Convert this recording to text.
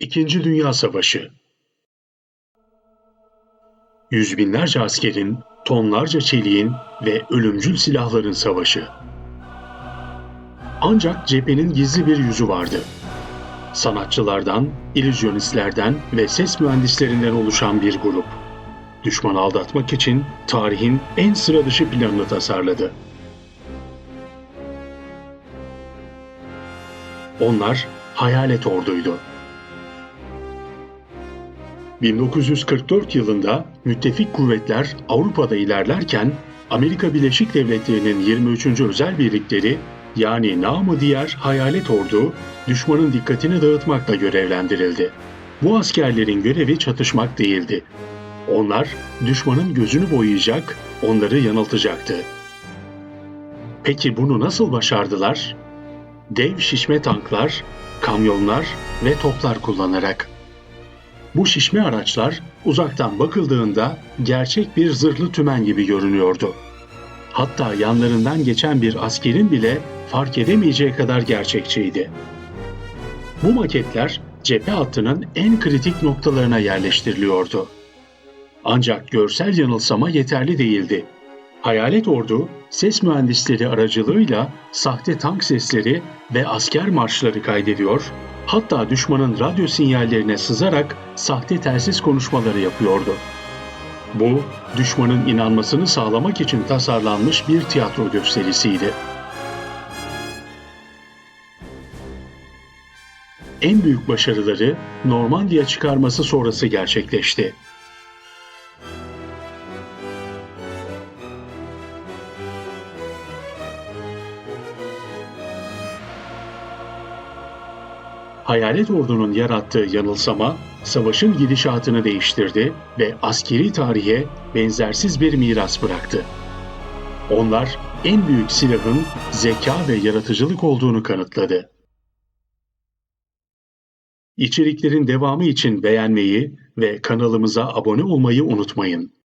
İkinci Dünya Savaşı Yüz binlerce askerin, tonlarca çeliğin ve ölümcül silahların savaşı. Ancak cephenin gizli bir yüzü vardı. Sanatçılardan, illüzyonistlerden ve ses mühendislerinden oluşan bir grup. Düşmanı aldatmak için tarihin en sıra dışı planını tasarladı. Onlar Hayalet Ordu'ydu. 1944 yılında müttefik kuvvetler Avrupa'da ilerlerken Amerika Birleşik Devletleri'nin 23. özel birlikleri yani namı diğer Hayalet Ordu düşmanın dikkatini dağıtmakla görevlendirildi. Bu askerlerin görevi çatışmak değildi. Onlar düşmanın gözünü boyayacak, onları yanıltacaktı. Peki bunu nasıl başardılar? Dev şişme tanklar, kamyonlar ve toplar kullanarak. Bu şişme araçlar uzaktan bakıldığında gerçek bir zırhlı tümen gibi görünüyordu. Hatta yanlarından geçen bir askerin bile fark edemeyeceği kadar gerçekçiydi. Bu maketler cephe hattının en kritik noktalarına yerleştiriliyordu. Ancak görsel yanılsama yeterli değildi. Hayalet Ordu, ses mühendisleri aracılığıyla sahte tank sesleri ve asker marşları kaydediyor, hatta düşmanın radyo sinyallerine sızarak sahte telsiz konuşmaları yapıyordu. Bu, düşmanın inanmasını sağlamak için tasarlanmış bir tiyatro gösterisiydi. En büyük başarıları Normandiya çıkarması sonrası gerçekleşti. Hayalet ordunun yarattığı yanılsama savaşın gidişatını değiştirdi ve askeri tarihe benzersiz bir miras bıraktı. Onlar en büyük silahın zeka ve yaratıcılık olduğunu kanıtladı. İçeriklerin devamı için beğenmeyi ve kanalımıza abone olmayı unutmayın.